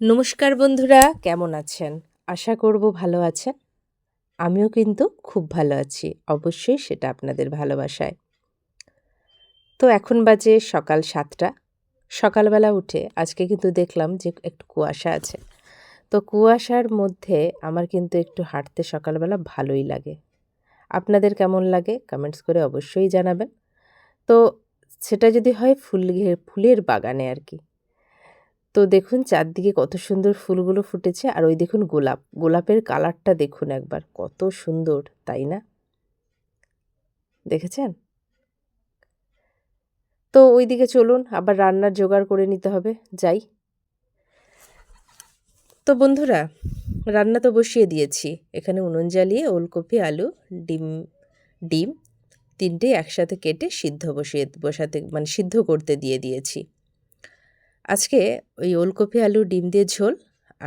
নমস্কার বন্ধুরা, কেমন আছেন? আশা করব ভালো আছেন। আমিও কিন্তু খুব ভালো আছি, অবশ্যই সেটা আপনাদের ভালোবাসায়। তো এখন বাজে সকাল সাতটা। সকালবেলা উঠে আজকে কিন্তু দেখলাম যে একটু কুয়াশা আছে। তো কুয়াশার মধ্যে আমার কিন্তু একটু হাঁটতে সকালবেলা ভালোই লাগে। আপনাদের কেমন লাগে কমেন্টস করে অবশ্যই জানাবেন। তো সেটা যদি হয় ফুল ফুলের বাগানে আর কি। তো দেখুন চারদিকে কত সুন্দর ফুলগুলো ফুটেছে আর ওই দেখুন গোলাপ। গোলাপের কালারটা দেখুন একবার। কত সুন্দর, তাই না? দেখেছেন? তো ওই দিকে চলুন, আবার রান্নার জোগাড় করে নিতে হবে। যাই। তো বন্ধুরা, রান্না তো বসিয়ে দিয়েছি। এখানে উনুন জ্বালিয়ে ওলকপি, আলু, ডিম ডিম তিনটে একসাথে কেটে সিদ্ধ বসিয়ে, বসাতে মানে সিদ্ধ করতে দিয়ে দিয়েছি। আজকে ওই ওলকপি, আলু, ডিম দিয়ে ঝোল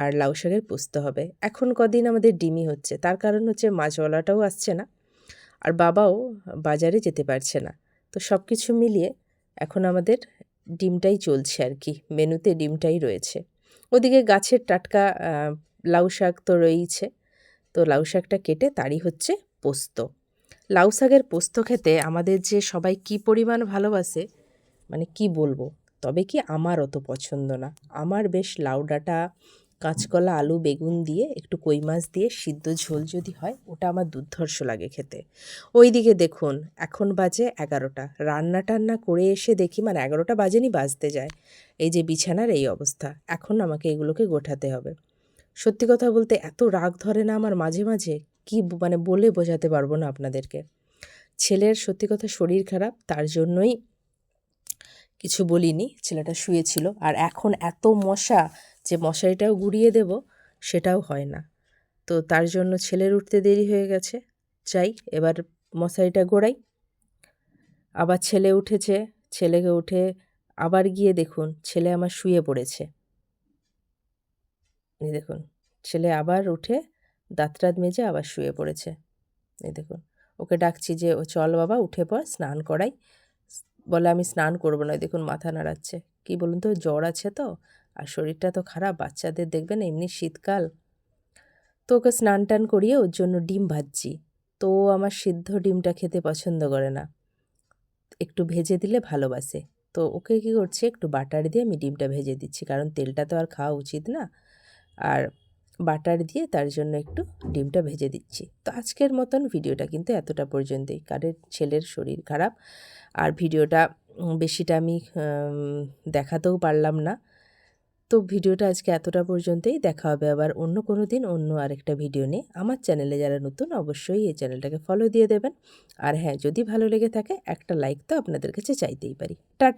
আর লাউ শাকের পোস্ত হবে। এখন কদিন আমাদের ডিমই হচ্ছে। তার কারণ হচ্ছে মাছওয়ালাটাও আসছে না আর বাবাও বাজারে যেতে পারছে না। তো সব কিছু মিলিয়ে এখন আমাদের ডিমটাই চলছে আর কি। মেনুতে ডিমটাই রয়েছে। ওদিকে গাছের টাটকা লাউ শাক তো রয়েইছে। তো লাউ শাকটা কেটে তারই হচ্ছে পোস্ত। লাউ শাকের পোস্ত খেতে আমাদের যে সবাই কি পরিমাণ ভালোবাসে মানে কি বলব? তবে কি আমার অত পছন্দ না। আমার বেশ লাউ ডাঁটা কাঁচকলা, আলু, বেগুন দিয়ে, একটু কই মাছ দিয়ে সিদ্ধ ঝোল যদি হয়, ওটা আমার দুর্ধর্ষ লাগে খেতে। ওই দিকে দেখুন, এখন বাজে এগারোটা। রান্না টান্না করে এসে দেখি মানে এগারোটা বাজেনি, বাজতে যায়। এই যে বিছানার এই অবস্থা, এখন আমাকে এগুলোকে গোঠাতে হবে। সত্যি কথা বলতে এত রাগ ধরে না আমার মাঝে মাঝে, কি মানে বলে বোঝাতে পারব না আপনাদেরকে। ছেলের সত্যি কথা শরীর খারাপ, তার জন্যই কিছু বলিনি, ছেলেটা শুয়েছিল। আর এখন এত মশা যে মশারিটাও গুড়িয়ে দেব, সেটাও হয় না। তো তার জন্য ছেলের উঠতে দেরি হয়ে গেছে। চাই এবার মশারিটা গোড়াই। আবার ছেলে উঠেছে। ছেলেকে উঠে আবার গিয়ে দেখুন, ছেলে আমার শুয়ে পড়েছে। এই দেখুন, ছেলে আবার উঠে দাঁতরাত মেজে আবার শুয়ে পড়েছে। এই দেখুন, ওকে ডাকছি যে, ও চল বাবা, উঠে পর স্নান করাই। বলে আমি স্নান করব না দেখুন, মাথা নাড়াচ্ছে। কি বলুন তো, জ্বর আছে তো? আর শরীরটা তো খারাপ, বাচ্চাদের দেখবেন এমনি শীতকাল। তো ওকে স্নান টান করিয়ে ওর জন্য ডিম ভাজছি। তো আমার সিদ্ধ ডিমটা খেতে পছন্দ করে না। একটু ভেজে দিলে ভালোবাসে। তো ওকে কী করছে, একটু বাটার দিয়ে আমি ডিমটা ভেজে দিচ্ছি। কারণ তেলটা তো আর খাওয়া উচিত না। আর বাটার দিয়ে তার জন্য একটু ডিমটা ভেজে দিচ্ছি। তো আজকের মতন ভিডিওটা কিন্তু এতটা পর্যন্তই। কারের ছেলের শরীর খারাপ আর ভিডিওটা বেশিটা আমি দেখাতেও পারলাম না। তো ভিডিওটা আজকে এতটা পর্যন্তই। দেখা হবে আবার অন্য কোনো দিন অন্য আরেকটা ভিডিও নিয়ে। আমার চ্যানেলে যারা নতুন অবশ্যই এই চ্যানেলটাকে ফলো দিয়ে দেবেন। আর হ্যাঁ যদি ভালো লেগে থাকে একটা লাইক তো আপনাদের কাছে চাইতেই পারি। টাটা।